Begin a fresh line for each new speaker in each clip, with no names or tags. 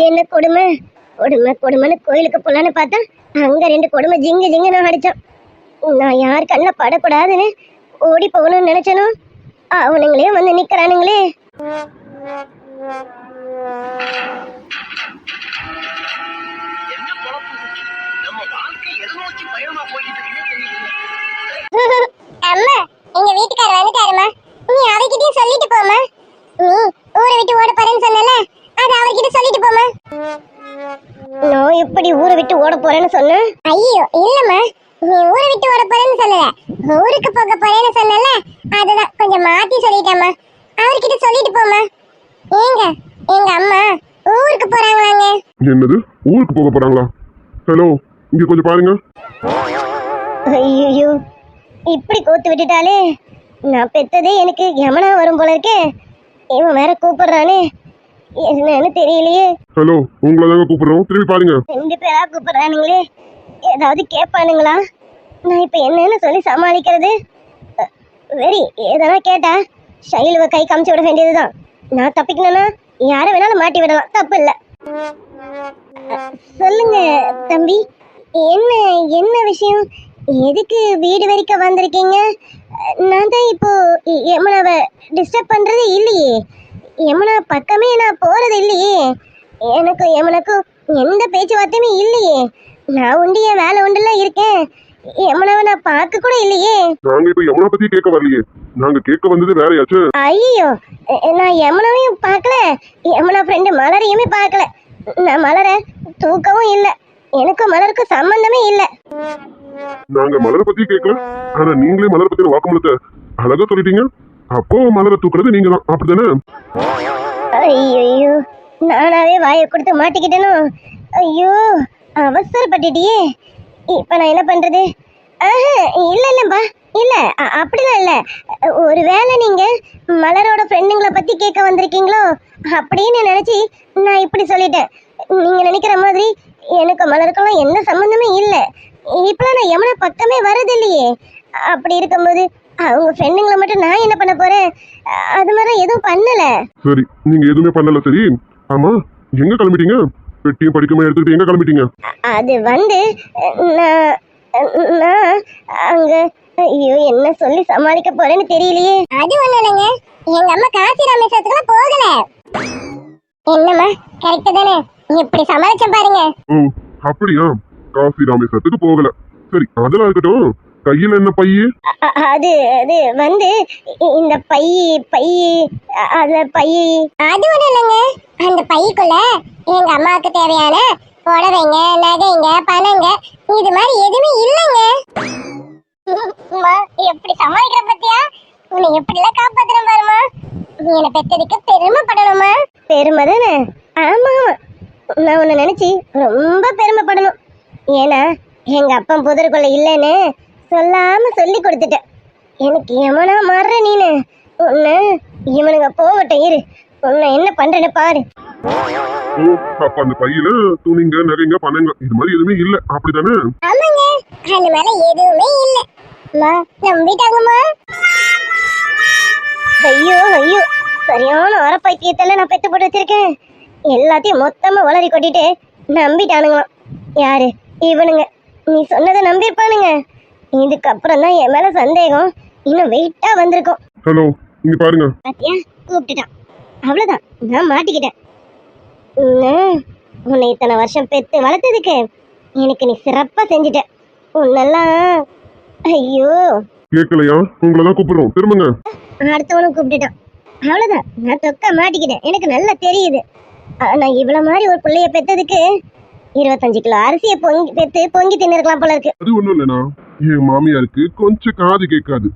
இது என்ன கொடுமை? கொடுமை கொடுமைன்னு கோயிலுக்கு போகலான்னு பார்த்தா அங்க ரெண்டு கொடுமை ஜிங்கு ஜிங்கு நான் அடித்தான் நான் யார் கண்ணில் படக்கூடாதுன்னு ஓடி போகணும்னு நினைச்சனோ? அவனுங்களே வந்து நிக்கிறானுங்களே.
என்ன
அம்மா எங்க வீட்டுக்காரர் வந்துட்டாருமா நீ அவகிட்டயும் சொல்லிட்டு போமா நீ ஊரை விட்டு ஓட போறேன்னு சொன்னல அது அவர்கிட்ட சொல்லிட்டு போமா நான் எப்படி ஊரை விட்டு ஓட போறேன்னு சொன்னேன்? ஐயோ இல்லம்மா. நீ ஊரை விட்டு ஓட போறேன்னு சொல்லல. ஊருக்கு போக போறேன்னு சொன்னல அதுதான் கொஞ்சம் மாத்தி சொல்லிட்டேம்மா. அவர்கிட்ட சொல்லிட்டு போமா ஏங்க எங்க அம்மா ஊருக்கு போறாங்களாங்க?
என்னது? ஊருக்கு போக போறாங்களா? ஹலோ இங்க கொஞ்சம் பாருங்க.
ஐயோ இப்படி கோத்து விட்டுட்டாலே நான் பெத்ததே எனக்கு யமனா வரும் போல இருக்கே. இவன் வேற கூப்பிடுறானே. என்னன்னு தெரியலையே?
ஹலோ உங்களை தாங்க கூப்பிடுறோம். திரும்பி பாருங்க.
ரெண்டு பேரா கூப்பிடுறானுங்களே? ஏதாவது கேட்பானுங்களா? நான் இப்ப என்னன்னு சொல்லி சமாளிக்கிறது? வெரி எதனா கேட்டா ஷைலுவ கை காமிச்சு விட வேண்டியதுதான். நான் தப்பிக்கணும்னா யாரை வேணாலும் மாட்டி விடலாம். தப்பு இல்ல. சொல்லுங்க தம்பி. என்ன என்ன விஷயம்? எதுக்கு வீடு வரைக்கும் வந்திருக்கீங்க? நான் தான் இப்போ எ- யமுனாவை டிஸ்டர்ப் பண்றது இல்லையே. யமுனா பக்கமே நான் போறது இல்லையே. எனக்கும் யமுனாக்கும் எந்த பேச்சுவார்த்தையுமே இல்லையே. நான் உண்டு என் வேலை உண்டுல இருக்கேன். யமுனாவை நான் பார்க்க கூட இல்லையே.
நாங்க இப்ப யமுனா பத்தி கேட்க வரலையே. நாங்க கேட்க வந்தது வேறையாச்சும்
ஐயோ நான் யமுனாவையும் பார்க்கல. யமுனா ஃப்ரெண்டு மலரையுமே பார்க்கல. நான் மலரை தூக்கவும் இல்லை. எனக்கும் மலருக்கும் சம்பந்தமே இல்லை.
நாங்க மலரை பத்தி கேட்கல. ஆனா நீங்களே மலரை பத்தின வாக்குமூலத்தை அழகா சொல்லிட்டீங்க. அப்போ மலரை தூக்குறது நீங்க தான். அப்படித்தானே
ஐயோ நானாவே வாயை கொடுத்து மாட்டிக்கிட்டேனோ? ஐயோ அவசரப்பட்டுட்டியே. இப்ப நான் என்ன பண்றது? இல்ல இல்லப்பா இல்ல அ- அப்படிலாம் இல்ல. ஒருவேளை நீங்க மலரோட ஃப்ரெண்டுங்களை பத்தி கேட்க வந்திருக்கீங்களோ? அப்படின்னு நினைச்சு நான் இப்படி சொல்லிட்டேன். நீங்க நினைக்கிற மாதிரி எனக்கு மலருக்கெல்லாம் எந்த சம்மந்தமே இல்லை. இப்பெல்லாம் நான் யமுனா பக்கமே வரது இல்லையே அப்படி இருக்கும்போது அவங்க ஃப்ரெண்டுங்களை மட்டும் நான் என்ன பண்ண போறேன்? அது மாதிரி எதுவும் பண்ணல.
சரி நீங்க எதுவுமே பண்ணல சரி? ஆமா எங்க கிளம்பிட்டீங்க? பெட்டியும் படிக்குமா எடுத்துக்கிட்டு எங்க கிளம்பிட்டீங்க?
அது வந்து நான் நான் அங்க ஐயோ என்ன சொல்லி சமாளிக்க போறேன்னு தெரியலையே. அது ஒண்ணு இல்லைங்க. எங்க அம்மா காசி ராமேஸ்வரத்துக்குலாம் போகல. என்னம்மா கரெக்ட் தானே? இப்படி சமாளிச்சேன் பாருங்க.
ஓ அப்படியா? காசி ராமேஸ்வரத்துக்கு போகல. சரி அதெல்லாம் இருக்கட்டும். கையில என்ன பைய
அது அது வந்து இந்த பை பை அந்த அதுல பை. அது ஒண்ணு இல்லைங்க. அந்த பைக்குள்ள எங்க அம்மாவுக்கு தேவையான புடவைங்க நகைங்க பணங்க இது மாதிரி எதுவுமே இல்லைங்க. எப்படி சமாளிக்கிற பத்தியா? உன்னை எப்படிலாம் காப்பாத்துறேன் பாருமா நீ என்னை பெத்ததுக்கு பெருமைப்படணுமா பெருமை தானே ஆமா ஆமா நான் உன்னை நினைச்சு ரொம்ப பெருமைப்படணும். ஏன்னா எங்க அப்பா புதருக்குள்ள இல்லைன்னு சொல்லாம சொல்லி கொடுத்துட்டேன் எனக்கு எவனா மாறுற நீனு? உன்னை இவனுங்க போகட்டும் இரு. உன்னை என்ன பண்றேன்னு பாரு.
ஓ அப்ப அந்த பையில துணிங்க நகைங்க பணங்க இது மாதிரி எதுவுமே இல்ல. அப்படிதானே?
ஆமாங்க. அந்த மேல எதுவுமே இல்ல. அம்மா நம்பிட்டாங்கம்மா ஐயோ ஐயோ. சரியான வர பைத்தியத்துல நான் பெத்து போட்டு வச்சிருக்கேன். எல்லாத்தையும் மொத்தமா உளறி கொட்டிட்டு நம்பிட்டானுங்களாம். யாரு? இவனுங்க. நீ சொன்னதை நம்பியிருப்பானுங்க. இதுக்கப்புறம் தான் என் மேல சந்தேகம். இன்னும் வெயிட்டா வந்திருக்கும்.
ஹலோ இங்க பாருங்க.
பாத்தியா? கூப்பிட்டுட்டான். அவ்வளவுதான். நான் மாட்டிக்கிட்டேன். உன்னை- இத்தனை வருஷம் பெத்து வளர்த்ததுக்கு எனக்கு நீ சிறப்பா செஞ்சுட்ட. உன்னெல்லாம் ஐயோ.
கேட்கலையா உங்களை தான் கூப்பிடுறோம். திரும்புங்க.
அடுத்தவனும் கூப்பிட்டுட்டான். அவ்வளவுதான். நான் தொக்க மாட்டிக்கிட்டேன். எனக்கு நல்லா தெரியுது. ஆனா இவ்வளவு மாதிரி ஒரு பிள்ளைய பெத்ததுக்கு இருபத்தஞ்சு கிலோ அரிசியை பொங்கி பெத்து பொங்கி தின்னுருக்கலாம் போல இருக்கு.
அது ஒண்ணும் இல்லைண்ணா. என் மாமியாருக்கு கொஞ்சம் காது கேட்காது.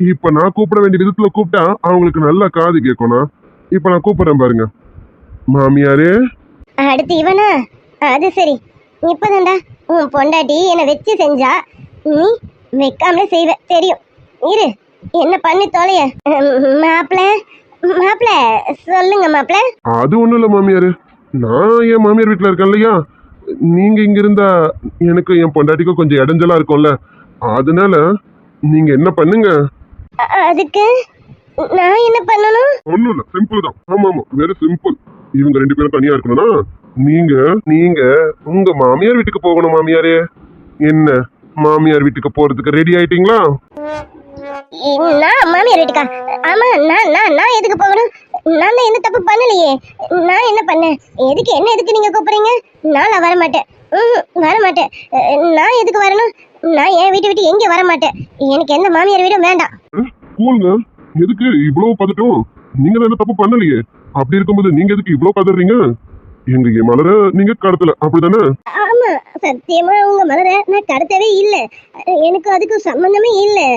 இப்ப நான் கூப்பிட வேண்டிய விதத்துல கூப்பிட்டா அவங்களுக்கு நல்லா காது கேட்கணும் இப்ப நான் கூப்பிடுறேன் பாருங்க. மாமியாரே.
அடுத்து இவனா? அது சரி. இப்பதான்டா. உன் பொண்டாட்டி என்னை வச்சு செஞ்சா நீ வைக்காமலே செய்வ. தெரியும். இரு. என்ன பண்ணி தொலைய? மாப்பிள மாப்பிள சொல்லுங்க மாப்பிள.
அது ஒண்ணும் இல்ல மாமியாரு. நான் என் மாமியார் வீட்டுல இருக்கேன் இல்லையா? நீங்க இங்க இருந்தா எனக்கு என் பொண்டாட்டிக்கும் கொஞ்சம் இடைஞ்சலா இருக்கும்ல. அதனால நீங்க என்ன பண்ணுங்க?
அதுக்கு நான் என்ன பண்ணணும்?
ஒண்ணும் இல்ல சிம்பிள் தான். ஆமா ஆமா வெரி சிம்பிள் இவங்க ரெண்டு பேரும் தனியா இருக்கணும்னா நீங்க நீங்க உங்க மாமியார் வீட்டுக்கு போகணும் மாமியாரே. என்ன மாமியார் வீட்டுக்கு போறதுக்கு ரெடி ஆயிட்டீங்களா?
நான் மாமியார் வீட்டுக்கா? ஆமா நான் நான் நான் எதுக்கு போகணும்? நான் தான் எந்த தப்பு பண்ணலையே. நான் என்ன பண்ணேன்? எதுக்கு என்ன எதுக்கு நீங்க கூப்பிடுறீங்க? நான் வர மாட்டேன் ம் வர மாட்டேன் நான் எதுக்கு வரணும்? நான் என் வீட்டை விட்டு எங்கே வர மாட்டேன் எனக்கு எந்த மாமியார் வீடும் வேண்டாம்.
கூலுங்க எதுக்கு இவ்வளவு பதட்டம்? நீங்க எந்த தப்பு பண்ணலையே. அப்படி இருக்கும்போது நீங்க எதுக்கு இவ்வளவு பதறீங்க? எங்க மலர நீங்க கடத்தல. அப்படிதானே
ஆமா சத்தியமா உங்க மலர நான் கடத்தவே இல்லை. எனக்கு அதுக்கு சம்பந்தமே இல்லை.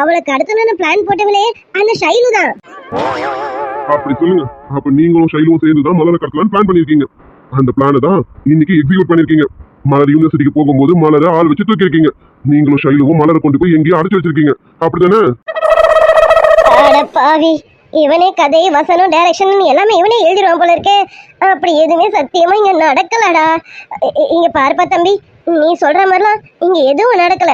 அவளை கடத்தணும்னு பிளான் போட்டவளே அந்த ஷைலு தான்.
அப்படி சொல்லுங்க அப்ப நீங்களும் ஷைலும் சேர்ந்து தான் மலரை கடத்தலான்னு பிளான் பண்ணிருக்கீங்க அந்த பிளானை தான் இன்னைக்கு எக்ஸிக்யூட் பண்ணிருக்கீங்க மலர் யூனிவர்சிட்டிக்கு போகும்போது மலரை ஆள் வச்சு தூக்கிருக்கீங்க நீங்களும் ஷைலுவும் மலரை கொண்டு போய் எங்கேயும் அடைச்சு வச்சிருக்கீங்க. அப்படிதானே
அட பாவி. இவனே கதை வசனம் டைரக்ஷன் எல்லாமே இவனே எழுதிடுவான் போல இருக்கே. அப்படி எதுவுமே சத்தியமா இங்க நடக்கலடா. இங்க பாருப்பா தம்பி. நீ சொல்ற மாதிரிலாம் இங்க எதுவும் நடக்கல.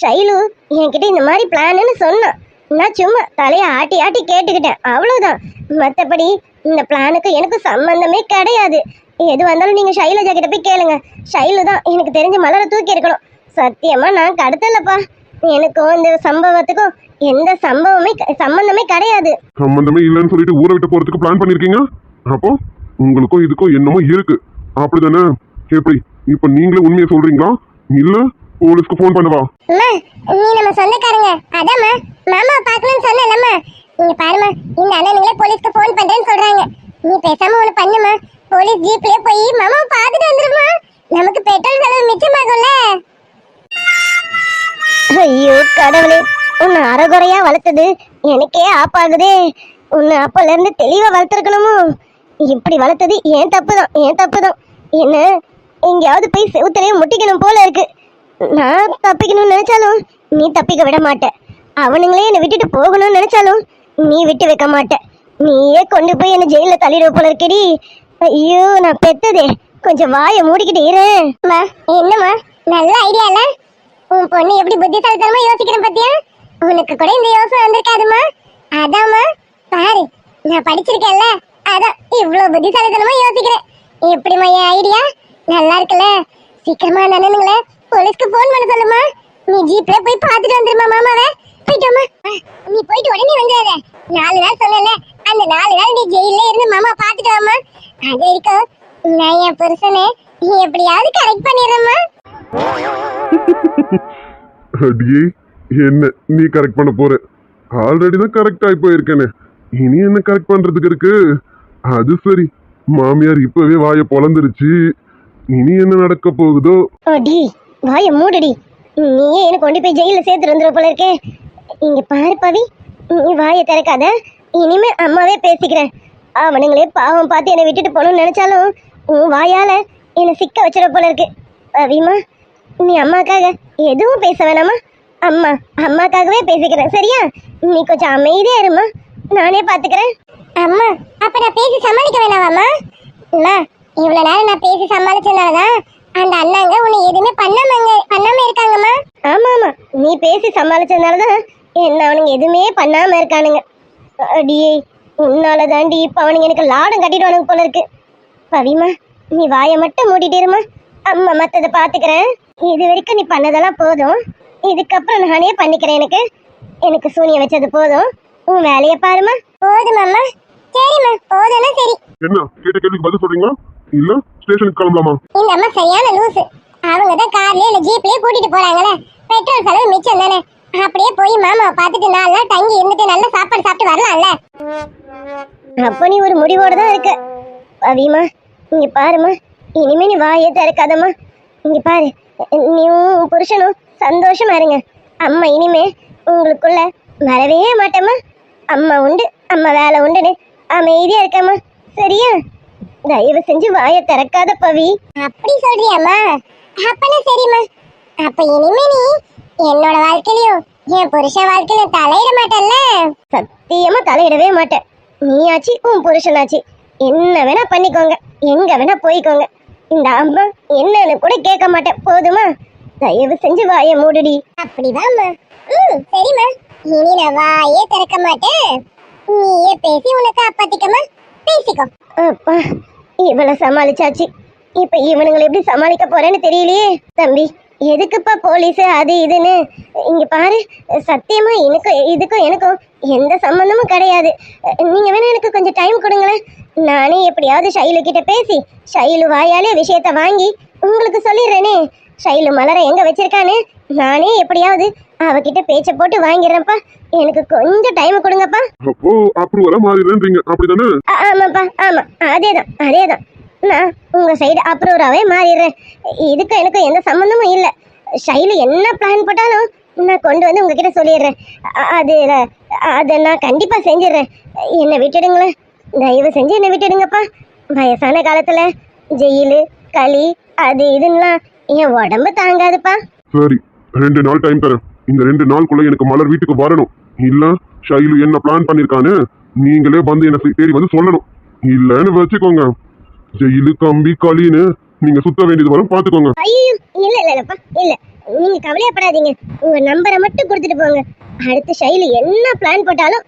ஷைலு என்கிட்ட இந்த மாதிரி பிளான்னு சொன்னான். நான் சும்மா தலையை ஆட்டி ஆட்டி கேட்டுக்கிட்டேன். அவ்வளோதான் மற்றபடி இந்த பிளானுக்கு எனக்கு சம்மந்தமே கிடையாது. எது வந்தாலும் நீங்கள் ஷைலஜா கிட்ட போய் கேளுங்க. ஷைலு தான் எனக்கு தெரிஞ்ச மலரை தூக்கி இருக்கணும் சத்தியமாக நான் கடத்தலப்பா. எனக்கும் இந்த சம்பவத்துக்கும் எந்த சம்பவமே க- சம்பந்தமே கிடையாது.
சம்பந்தமே இல்லைன்னு சொல்லிட்டு ஊரை விட்டு போறதுக்கு பிளான் பண்ணிருக்கீங்க? அப்போ உங்களுக்கும் இதுக்கும் என்னமோ இருக்கு. அப்படிதானே? எப்படி இப்போ நீங்களே உண்மையை சொல்றீங்களா? இல்லை போலீஸ்க்கு ஃபோன் பண்ணவா?
அம்மா நீ நம்ம சொந்தக்காரங்க. அதாம்மா மாமா பார்க்கணும்னு சொன்னலம்மா நீங்க பாருமா இந்த அண்ணனுங்களே போலீஸ்க்கு ஃபோன் பண்றேன்னு சொல்றாங்க. நீ பேசாம ஒண்ணு பண்ணுமா போலீஸ் ஜீப்லயே போய் மாமாவை பார்த்துட்டு வந்துருமா நமக்கு பெட்ரோல் செலவு மிச்சமாகும்ல. ஐயோ கடவுளே உன்னை அறகுறையா வளர்த்தது எனக்கே ஆப்பாகுதே. உன்னை அப்பல இருந்து தெளிவா வளர்த்துருக்கணுமோ? இப்படி வளர்த்தது ஏன் தப்பு தான் ஏன் தப்பு தான் என்ன எங்கேயாவது போய் செவுத்தலையே முட்டிக்கணும் போல இருக்கு. நான் தப்பிக்கணும்னு நினைச்சாலும் நீ தப்பிக்க விட மாட்டேன் அவனுங்களே என்னை விட்டுட்டு போகணும்னு நினைச்சாலும் நீ விட்டு வைக்க மாட்ட. நீயே கொண்டு போய் என்னை ஜெயிலில் தள்ளிடுவ போல இருக்கடி. ஐயோ நான் பெத்ததே. கொஞ்சம் வாயை மூடிக்கிட்டு இரு. என்னம்மா? நல்ல ஐடியா இல்ல உன் பொண்ணு எப்படி புத்திசாலித்தனமா யோசிக்கிறேன் பத்தியா? உனக்கு கூட இந்த யோசனை வந்திருக்காதுமா அதாம்மா பாரு நான் படிச்சிருக்கேன்ல. அதான் இவ்வளவு புத்திசாலித்தனமா யோசிக்கிறேன். எப்படிம்மா என் ஐடியா நல்லா இருக்குல்ல? சீக்கிரமா அந்த போலீஸ்க்கு ஃபோன் பண்ண சொல்லுமா? நீ ஜீப்ல போய் பார்த்துட்டு வந்துருமா மாமாவை? போயிட்டோமா நீ போயிட்டு உடனே வந்துடாத. நாலு நாள் சொன்னல அந்த நாலு நாள் நீ ஜெயில இருந்து மாமா பார்த்துட்டு வாமா அது வரைக்கும் நான் என் புருஷனை நீ எப்படியாவது கரெக்ட் பண்ணிடுறேம்மா.
அடியே என்ன நீ கரெக்ட் பண்ண போற? ஆல்ரெடி தான் கரெக்ட் ஆகி போயிருக்கேனே. இனி என்ன கரெக்ட் பண்றதுக்கு இருக்கு? அது சரி. மாமியார் இப்பவே வாயை பொழந்துருச்சு இனி என்ன நடக்க போகுதோ?
அடி வாய மூடடி. நீயே எனக்கு கொண்டு போய் ஜெயிலில் சேர்த்துட்டு வந்துரு போல இருக்கே. இங்க பாரு பவி. நீ வாயை திறக்காத. இனிமே அம்மாவே பேசிக்கிறேன் அவனுங்களே பாவம் பார்த்து என்னை விட்டுட்டு போகணும்னு நினைச்சாலும் உன் வாயால என்னை சிக்க வச்சிட போல இருக்கு. பவிமா நீ அம்மாக்காக எதுவும் பேச வேணாமா? அம்மா அம்மாக்காகவே பேசிக்கிறேன் சரியா? நீ கொஞ்சம் அமைதியா இருமா. நானே பாத்துக்கிறேன். அம்மா அப்ப நான் பேசி சமாளிக்க வேணாமாம்மா இல்ல இவ்வளவு நேரம் நான் பேசி சமாளிச்சதுனாலதான் அந்த அண்ணாங்க உன்னை எதுவுமே பண்ணாமங்க பண்ணாம இருக்காங்கம்மா. ஆமா ஆமா நீ பேசி சமாளிச்சதுனாலதான் என்ன அவனுங்க எதுவுமே பண்ணாம இருக்கானுங்க. அடியே உன்னால தாண்டி இப்ப அவனுங்க எனக்கு லாடம் கட்டிடுவானுங்க போல இருக்கு. பவிமா நீ வாயை மட்டும் மூடிட்டு இருமா. அம்மா மத்ததை பாத்துக்கிறேன். இது வரைக்கும் நீ பண்ணதெல்லாம் போதும். இதுக்கப்புறம் நானே பண்ணிக்கிறேன் எனக்கு. எனக்கு சூனியம் வச்சது போதும். உன் வேலையை பாருமா போதும் அம்மா சரிம்மா போதும்னா சரி.
என்ன கேட்ட கேள்விக்கு பதில் சொல்றீங்களா? இல்ல ஸ்டேஷனுக்கு கிளம்பலாமா?
இந்த அம்மா சரியான லூசு அவங்க தான் கார்லயே இல்ல ஜீப்லயே கூட்டிட்டு போறாங்கல பெட்ரோல் செலவு மிச்சம் தானே. அப்படியே போய் மாமாவை பார்த்துட்டு நாலு நாள் தங்கி இருந்துட்டு நல்ல சாப்பாடு சாப்பிட்டு வரலாம்ல. அப்போ நீ ஒரு முடிவோட தான் இருக்க. பவிமா இங்க பாருமா இனிமே நீ வாயே திறக்காதம்மா. இங்க பாரு நீயும் புருஷனும் சந்தோஷமா இருங்க. அம்மா இனிமே உங்களுக்குள்ள வரவே மாட்டேம்மா. அம்மா உண்டு அம்மா வேலை உண்டுன்னு அமைதியா இருக்கம்மா. சரியா? தயவு செஞ்சு வாயை திறக்காத பவி. அப்படி சொல்றியாம்மா? அப்பனா சரிம்மா. அப்ப இனிமே நீ என்னோட வாழ்க்கையிலயும் என் புருஷன் வாழ்க்கையில தலையிட மாட்டல்ல? சத்தியமா தலையிடவே மாட்டேன். நீயாச்சு உன் புருஷனாச்சு. என்ன வேணா பண்ணிக்கோங்க. எங்க வேணா போய்க்கோங்க. இந்த அம்மா என்னன்னு கூட கேட்க மாட்டேன். போதுமா? தயவு செஞ்சு வாயை மூடுடி. அப்படிதாம்மா. ம் சரிம்மா. இனி நான் வாயே திறக்க மாட்டேன். நீயே பேசி உனக்கு அப்பத்திக்கமா பேசிக்கோ. அப்பா இவளை சமாளிச்சாச்சு. இப்ப இவனுங்களை எப்படி சமாளிக்க போறேன்னு தெரியலையே. தம்பி எதுக்குப்பா போலீஸ் அது இதுன்னு? இங்க பாரு சத்தியமா எனக்கும் இதுக்கும் எனக்கும் எந்த சம்மந்தமும் கிடையாது. நீங்க வேணா எனக்கு கொஞ்சம் டைம் கொடுங்களேன். நானே எப்படியாவது ஷைலு கிட்ட பேசி ஷைலு வாயாலே விஷயத்த வாங்கி உங்களுக்கு சொல்லிடுறேனே. ஷைலு மலரை எங்க வச்சிருக்கான்னு நானே எப்படியாவது அவகிட்ட பேச்ச போட்டு வாங்கிடுறேன்ப்பா. எனக்கு கொஞ்சம் டைம் கொடுங்கப்பா.
அப்போ அப்ரூவலா மாறிடுறேன்றீங்க. அப்படிதானே?
ஆமாப்பா ஆமா. அதேதான் அதேதான். நான் உங்க சைடு அப்ரூவராகவே மாறிடுறேன். இதுக்கு எனக்கு எந்த சம்மந்தமும் இல்லை. ஷைலு என்ன பிளான் போட்டாலும் நான் கொண்டு வந்து உங்ககிட்ட சொல்லிடுறேன். அது அதை நான் கண்டிப்பா செஞ்சிடுறேன். என்னை விட்டுடுங்களேன். தயவு செஞ்சு என்னை விட்டுடுங்கப்பா. வயசான காலத்துல ஜெயிலு களி அது இதுன்னெலாம் என் உடம்பு தாங்காதுப்பா.
சரி ரெண்டு நாள் டைம் தரேன். இந்த ரெண்டு நாளுக்குள்ள எனக்கு மலர் வீட்டுக்கு வரணும். இல்ல ஷைலு என்ன பிளான் பண்ணிருக்கான்னு நீங்களே வந்து என்ன தேடி வந்து சொல்லணும். இல்லன்னு வச்சுக்கோங்க. ஜெயிலு கம்பி களின்னு நீங்க சுத்த வேண்டியது வரும் பாத்துக்கோங்க.
இல்ல இல்லப்பா இல்ல. நீங்க கவலையப்படாதீங்க உங்க நம்பரை மட்டும் கொடுத்துட்டு போங்க. அடுத்து ஷைலு என்ன பிளான் போட்டாலும்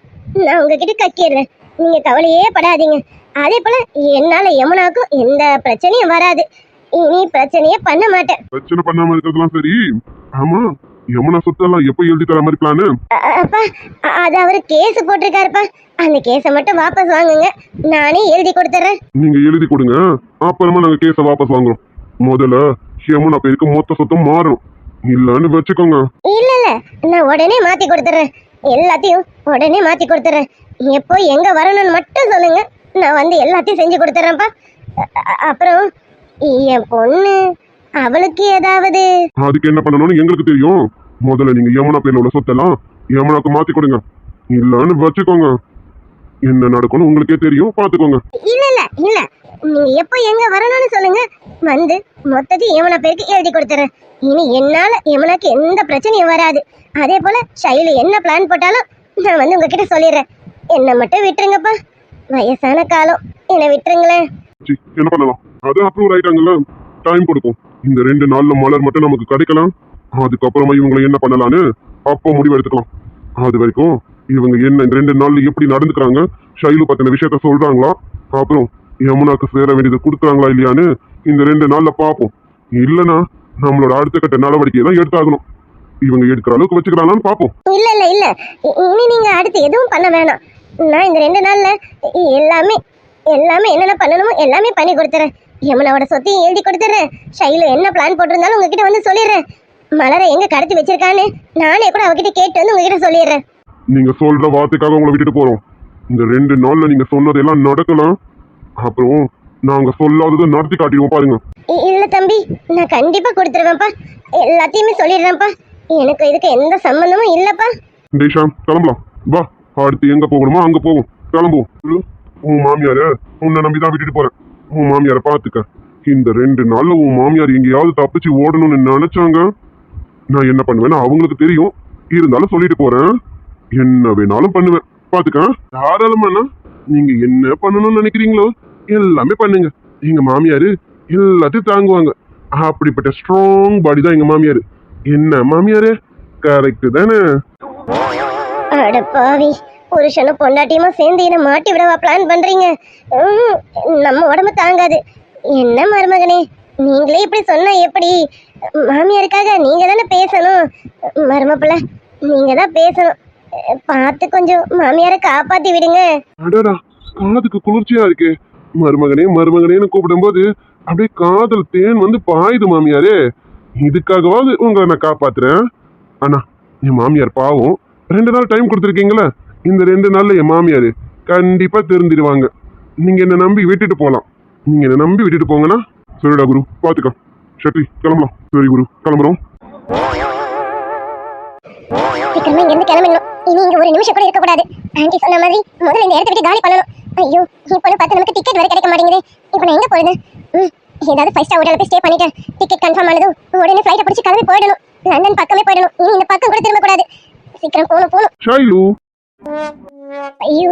நான் உங்ககிட்ட கக்கிடுறேன். நீங்க கவலையே படாதீங்க. அதே போல என்னால யமுனாக்கும் எந்த பிரச்சனையும் வராது. இனி பிரச்சனையே பண்ண மாட்டேன்.
பிரச்சனை பண்ணாம இருக்கிறதுலாம் சரி. ஆமா. யமுனா சொத்தெல்லாம் எப்ப எழுதி தர மாதிரி பிளானு
அப்பா அது அவரு கேஸ் போட்டிருக்காருப்பா. அந்த கேஸை மட்டும் வாபஸ் வாங்குங்க. நானே எழுதி கொடுத்துட்றேன்
நீங்க எழுதி கொடுங்க. அப்புறமா நாங்க கேஸ வாபஸ் வாங்குறோம். முதல்ல யமுனா பேருக்கு மொத்த சொத்தம் மாறணும். இல்லன்னு வச்சுக்கோங்க.
இல்ல இல்ல. நான் உடனே மாத்தி கொடுத்துறேன். எல்லாத்தையும் உடனே மாத்தி கொடுத்துறேன். எப்போ எங்க வரணும்னு மட்டும் சொல்லுங்க. நான் வந்து எல்லாத்தையும் செஞ்சு கொடுத்துறேன்ப்பா. அப்புறம் என் பொண்ணு அவளுக்கு ஏதாவது?
அதுக்கு என்ன பண்ணணும்னு எங்களுக்கு தெரியும். முதல்ல நீங்க யமுனா பேர்ல உள்ள சொத்தெல்லாம் யமுனாக்கு மாத்தி கொடுங்க. இல்லன்னு வச்சுக்கோங்க. என்ன நடக்கும்னு உங்களுக்கே தெரியும் பாத்துக்கோங்க
இல்ல இல்ல இல்ல. நீங்க எப்போ எங்க வரணும்னு சொல்லுங்க. வந்து மொத்தத்தையும் யமுனா பேருக்கு எழுதி கொடுத்துறேன். இனி என்னால யமுனாக்கு எந்த பிரச்சனையும் வராது. அதே போல ஷைலு என்ன பிளான் போட்டாலும் நான் வந்து உங்ககிட்ட சொல்லிடுறேன். என்ன மட்டும் விட்டுருங்கப்பா. வயசான காலம். என்னை விட்டுருங்களேன்.
என்ன பண்ணலாம்? அது அப்ரூவ் ஆயிட்டாங்கல்ல? டைம் கொடுப்போம் இந்த ரெண்டு நாள்ல மலர் மட்டும் நமக்கு கிடைக்கலாம். அதுக்கப்புறமா இவங்களை என்ன பண்ணலான்னு அப்போ முடிவு எடுத்துக்கலாம். அது வரைக்கும் இவங்க என்ன இந்த ரெண்டு நாள்ல எப்படி நடந்துக்கிறாங்க ஷைலு பத்தின விஷயத்த சொல்றாங்களா? அப்புறம் யமுனாக்கு சேர வேண்டியது கொடுக்குறாங்களா இல்லையான்னு இந்த ரெண்டு நாள்ல பார்ப்போம். இல்லனா நம்மளோட அடுத்த கட்ட நடவடிக்கையை தான் எடுத்தாகணும். இவங்க எடுக்கிற அளவுக்கு வச்சுக்கிறாங்களான்னு பார்ப்போம்.
இல்ல இல்ல இல்ல. இனி நீங்க அடுத்து எதுவும் பண்ண வேணாம். நான் இந்த ரெண்டு நாள்ல எல்லாமே எல்லாமே என்னென்ன பண்ணணுமோ எல்லாமே பண்ணி கொடுத்துறேன். யமுனாவோட சொத்தையும் எழுதி கொடுத்துறேன். ஷைலு என்ன பிளான் போட்டிருந்தாலும் உங்ககிட்ட வந்து சொல்லிடுறேன். மலரை எங்க கடத்தி வச்சிருக்கான்னு நானே கூட அவகிட்ட கேட்டு வந்து உங்ககிட்ட சொல்லிடுறேன்.
நீங்க சொல்ற வார்த்தைக்காக உங்களை விட்டுட்டு போறோம். இந்த ரெண்டு நாள்ல நீங்க சொன்னதெல்லாம் நடக்கலாம். அப்புறம் நாங்க சொல்லாததை நடத்தி காட்டிடுவோம் பாருங்க.
இல்ல தம்பி நான் கண்டிப்பா கொடுத்துருவேன்ப்பா. எல்லாத்தையுமே சொல்லிடுறேன்ப்பா. எனக்கு இதுக்கு எந்த சம்பந்தமும் இல்லப்பா.
டேஷா கிளம்பலாம். வா அடுத்து எங்க போகணுமோ அங்க போவோம். கிளம்புவோம். உன் மாமியார உன்னை நம்பி தான் விட்டுட்டு போறேன். உன் மாமியார பாத்துக்க இந்த ரெண்டு நாள்ல உன் மாமியார் எங்கேயாவது தப்பிச்சு ஓடணும்னு நினைச்சாங்க? நான் என்ன பண்ணுவேன்னு அவங்களுக்கு தெரியும். இருந்தாலும் சொல்லிட்டு போறேன். என்ன வேணாலும் பண்ணுவேன். பாத்துக்க. தாராளமாண்ணா. நீங்க என்ன பண்ணணும்னு நினைக்கிறீங்களோ எல்லாமே பண்ணுங்க. எங்க மாமியாரு எல்லாத்தையும் தாங்குவாங்க. அப்படிப்பட்ட ஸ்ட்ராங் பாடி தான் எங்க மாமியாரு. என்ன மாமியாரு? கரெக்ட் தானே?
அட பாவி புருஷனும் பொண்டாட்டியுமா சேர்ந்து என்ன மாட்டி விடவா பிளான் பண்றீங்க? நம்ம உடம்பு தாங்காது. என்ன மருமகனே? நீங்களே இப்படி சொன்னா எப்படி? மாமியாருக்காக நீங்க தானே பேசணும்? மருமப்பிள்ள நீங்க தான் பேசணும். பார்த்து கொஞ்சம் மாமியாரை காப்பாத்தி விடுங்க.
அடடா காதுக்கு குளிர்ச்சியா இருக்கு. மருமகனே மருமகனேன்னு கூப்பிடும்போது அப்படியே காதல் தேன் வந்து பாயுது மாமியாரே. இதுக்காகவாவது உங்களை நான் காப்பாத்துறேன். அண்ணா என் மாமியார் பாவம். ரெண்டு நாள் டைம் கொடுத்துருக்கீங்களா? இந்த ரெண்டு நாள்ல என் மாமியார் கண்டிப்பா தெரிஞ்சிடுவாங்க நீங்க என்ன நம்பி விட்டுட்டு போகலாம். நீங்க என்ன நம்பி விட்டுட்டு போங்கண்ணா. சரிடா குரு பாத்துக்க. சக்தி கிளம்பலாம். சரி குரு கிளம்புறோம்.
சீக்கிரமா இங்க இருந்து கிளம்பிடணும் இனி இங்க ஒரு நிமிஷம் கூட இருக்க கூடாது ஆண்டி சொன்ன மாதிரி முதல்ல இந்த இடத்த விட்டு காலி பண்ணணும். ஐயோ இப்போ பார்த்து நமக்கு டிக்கெட் வர கிடைக்க மாட்டேங்குது. இப்போ நான் எங்க போறது? ஏதாவது ஃபைவ் ஸ்டார் ஹோட்டல்ல போய் ஸ்டே பண்ணிட்டேன். டிக்கெட் கன்ஃபார்ம் ஆனதும் உடனே ஃப்ளைட்டை பிடிச்சி கிளம்பி போயிடணும். லண்டன் பக்கமே போயிடணும். இனி இந்த பக்கம் கூட திரும்ப கூடாது. சீக்கிரம் போகணும் போகணும்
ஷைலு.
ஐயோ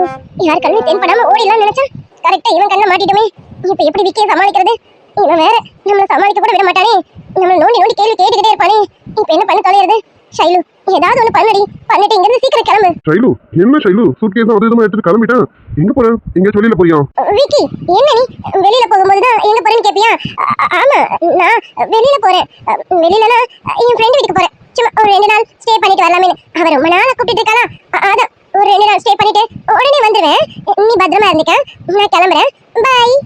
யார் கண்ணு தென்படாம ஓடிடலாம் நினைச்சேன் கரெக்டா இவன் கண்ணை மாட்டிட்டுமே. இப்ப எப்படி விக்கிய சமாளிக்கிறது? இவன் வேற. நம்மள சமாளிக்க கூட விட மாட்டானே நம்மள நோண்டி நோண்டி கேள்வி கேட்டுக்கிட்டே இருப்பானே. இப்ப என்ன பண்ண தொலைறது? ஷைலு
ஏதாவது ஒண்ணு பண்ணடி. பண்ணிட்டு இங்க இருந்து சீக்கிரம் கிளம்பு.
ஷைலு என்ன ஷைலு? சூட்கேஸ் அது இதுமா எடுத்துட்டு கிளம்பிட்டேன்? எங்க போற? எங்க வெளியில போறியா?
விக்கி என்ன நீ? வெளியில போகும்போது தான் எங்க போறேன்னு கேப்பியா? ஆமா நான் வெளியில போறேன். வெளியிலனா என் ஃப்ரெண்ட் வீட்டுக்கு போறேன். சும்மா ஒரு ரெண்டு நாள் ஸ்டே பண்ணிட்டு வரலாமே அவ ரொம்ப நாளா கூப்பிட்டு இருக்காளா? அதான் ஒரு ரெண்டு நாள் ஸ்டே பண்ணிட்டு உடனே வந்துடுவேன் நீ பத்திரமா இருந்துக்க. நான் கிளம்புறேன். பாய்